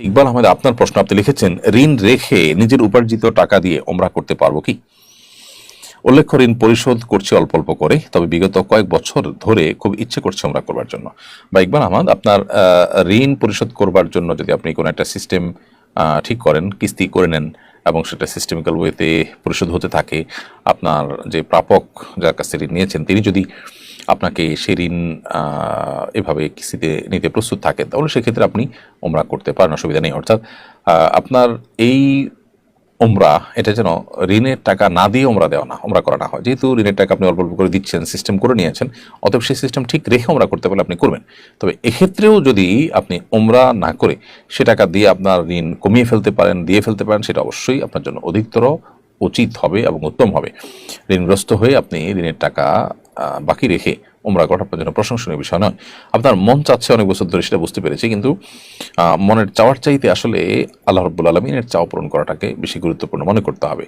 ইকবাল আহমেদ, আপনার প্রশ্ন, আপনি লিখেছেন, ঋণ রেখে নিজের উপার্জিত টাকা দিয়ে ওমরা করতে পারব কি? উল্লেখ্য, ঋণ পরিশোধ করছি অল্প অল্প করে, তবে বিগত কয়েক বছর ধরে খুব ইচ্ছে করছে ওমরা করবার জন্য। বা ইকবাল আহমদ, আপনার ঋণ পরিশোধ করবার জন্য যদি আপনি কোনো একটা সিস্টেম ঠিক করেন, কিস্তি করে নেন এবং সেটা সিস্টেমিক্যাল ওয়েতে পরিশোধ হতে থাকে, আপনার যে প্রাপক যার কাছ থেকে নিয়েছেন, তিনি যদি আপনাকে সেই ঋণ এভাবে কিস্তিতে নিতে প্রস্তুত থাকেন, তাহলে সেক্ষেত্রে আপনি ওমরা করতে পারেন, অসুবিধা নেই। অর্থাৎ আপনার এই ওমরা, এটা যেন ঋণের টাকা না দিয়ে ওমরা দেওয়া না, ওমরা করা না হয়। যেহেতু ঋণের টাকা আপনি অল্প অল্প করে দিচ্ছেন সিস্টেম করে নিয়েছেন, অতএব সেই সিস্টেম ঠিক রেখে ওমরা করতে পারলে আপনি করবেন। তবে এক্ষেত্রেও যদি আপনি ওমরা না করে সে টাকা দিয়ে আপনার ঋণ কমিয়ে ফেলতে পারেন, দিয়ে ফেলতে পারেন, সেটা অবশ্যই আপনার জন্য অধিকতর উচিত হবে এবং উত্তম হবে। ঋণগ্রস্ত হয়ে আপনি ঋণের টাকা বাকি রেখে ওমরা করাটা আপনার জন্য প্রশংসনীয় বিষয় নয়। আপনার মন চাচ্ছে অনেক বছর ধরে সেটা বুঝতে পেরেছি, কিন্তু মনের চাওয়ার চাইতে আসলে আল্লাহ রব্বুল আলমিনের চাওয়া পূরণ করাটাকে বেশি গুরুত্বপূর্ণ মনে করতে হবে।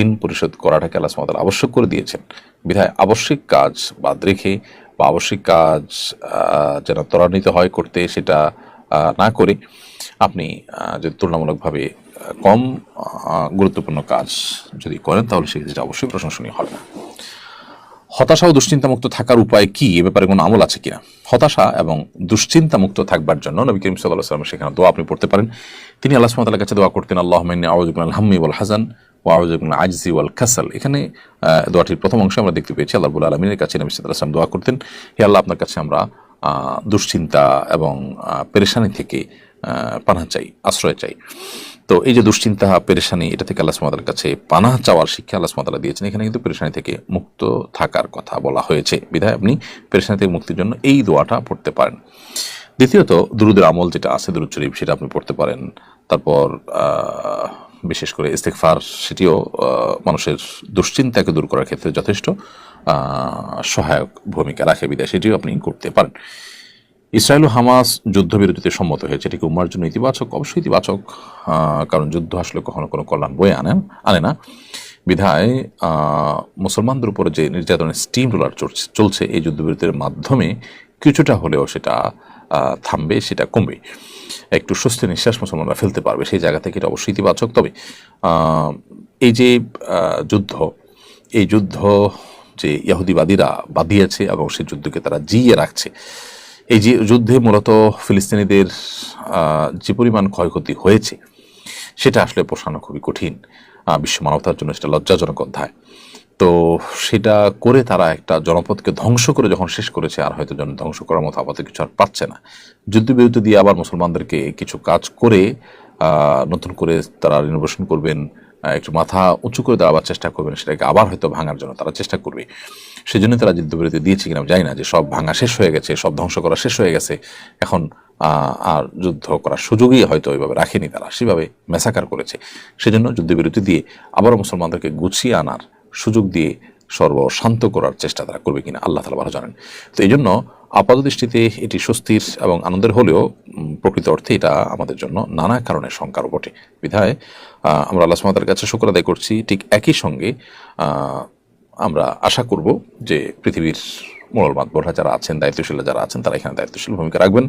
ঋণ পরিশোধ করাটাকে আল্লাহ তাআলা আবশ্যক করে দিয়েছেন। বিধায় আবশ্যিক কাজ বাদ রেখে বা আবশ্যিক কাজ যেন ত্বরান্বিত হয় করতে সেটা না করে আপনি যদি তুলনামূলকভাবে কম গুরুত্বপূর্ণ কাজ যদি করেন তাহলে সেক্ষেত্রে অবশ্যই প্রশংসনীয় হবে না। হতাশা ও দুশ্চিন্তামুক্ত থাকার উপায় কি? এ ব্যাপারে কোনো আমল আছে কিনা? হতাশা এবং দুশ্চিন্তামুক্ত থাকবার জন্য নবী করিম সাল্লাহ সাল্লাম সেখানে দোয়া আপনি পড়তে পারেন। তিনি আল্লাহ সুমতাল্লাহ কাছে দোয়া করতেন আল্লাহ মাইনি আউজুবুল হাম্মি ওয়াল হাসান ও আউজুবুল আজজি ওয়াল কাসাল। এখানে দোয়াটির প্রথম অংশে আমরা দেখতে পেয়েছি। আল্লাহ আলমিনের কাছে নবী সাল্লাহ সাল্লাম দোয়া করতেন, হে আল্লাহ, আপনার কাছে আমরা দুশ্চিন্তা এবং পেরেশানি থেকে পানা চাই, আশ্রয় চাই। তো এই যে দুশ্চিন্তা, পেরেশানি, এটা থেকে আল্লাহ সুমাতার কাছে পানা চাওয়ার শিক্ষা আল্লাহ সুমাতালা দিয়েছেন। এখানে কিন্তু পেরেশানি থেকে মুক্ত থাকার কথা বলা হয়েছে। বিধায় আপনি পেরেশানি থেকে মুক্তির জন্য এই দোয়াটা পড়তে পারেন। দ্বিতীয়ত, দুরুদের আমল যেটা আছে, দুরুদ শরীফ, সেটা আপনি পড়তে পারেন। তারপর বিশেষ করে ইস্তেকফার সেটিও মানুষের দুশ্চিন্তাকে দূর করার ক্ষেত্রে যথেষ্ট সহায়ক ভূমিকা রাখে বিধায়, সেটিও আপনি করতে পারেন। ইসরায়েল ও হামাস যুদ্ধবিরতিতে সম্মত হয়েছে। এটিকে উম্মার জন্য ইতিবাচক অবশ্যই ইতিবাচক কারণ যুদ্ধ আসলে কখনো কোনো কল্যাণ বয়ে আনেন আনে না। বিধায় মুসলমানদের উপরে যে নির্যাতনের স্টিম রোলার চলছে এই যুদ্ধবিরতির মাধ্যমে কিছুটা হলেও সেটা থামবে, সেটা কমবে। একটু স্বস্তি নিঃশ্বাস মুসলমানরা ফেলতে পারবে, সেই জায়গা থেকে এটা অবশ্যই ইতিবাচক। তবে এই যে যুদ্ধ, এই যুদ্ধ যে ইয়াহুদিবাদীরা বাদিয়েছে এবং সেই যুদ্ধকে তারা জিয়ে রাখছে এই যে যুদ্ধে মূলত ফিলিস্তিনিদের যে পরিমাণ ক্ষয়ক্ষতি হয়েছে, সেটা আসলে পোষানো খুবই কঠিন বিশ্ব মানবতার জন্য সেটা লজ্জাজনক অধ্যায়। তো সেটা করে তারা একটা জনপদকে ধ্বংস করে যখন শেষ করেছে, আর হয়তো জন ধ্বংস করার মতো আপাতত কিছু আর পাচ্ছে না। যুদ্ধবিরতি দিয়ে আবার মুসলমানদেরকে কিছু কাজ করে নতুন করে তারা রিনোভেশন করবেন একটু মাথা উঁচু করে দাঁড়াবার চেষ্টা করবেন, সেটাকে আবার হয়তো ভাঙার জন্য তারা চেষ্টা করবে। সেজন্য তারা যুদ্ধবিরতি দিয়েছে কিনা জানি না, যে সব ভাঙা শেষ হয়ে গেছে, সব ধ্বংস করা শেষ হয়ে গেছে, এখন আর যুদ্ধ করার সুযোগই হয়তো ওইভাবে রাখেনি তারা, সেভাবে মেসাকার করেছে। সেজন্য যুদ্ধবিরতি দিয়ে আবারও মুসলমানদেরকে গুছিয়ে আনার সুযোগ দিয়ে সর্বশান্ত করার চেষ্টা তারা করবে কিনা আল্লাহ তালা ভালো জানেন। তো এই জন্য আপাত দৃষ্টিতে এটি স্বস্তির এবং আনন্দের হলেও প্রকৃত অর্থে এটা আমাদের জন্য নানা কারণে শঙ্কার বটে। বিধায় আমরা আল্লাহ সুমাতার কাছে শুক্র আদায় করছি। ঠিক একই সঙ্গে আমরা আশা করব যে পৃথিবীর মোড়ল মাতবররা যারা আছেন দায়িত্বশীল যারা আছেন, তারা এখানে দায়িত্বশীল ভূমিকা রাখবেন।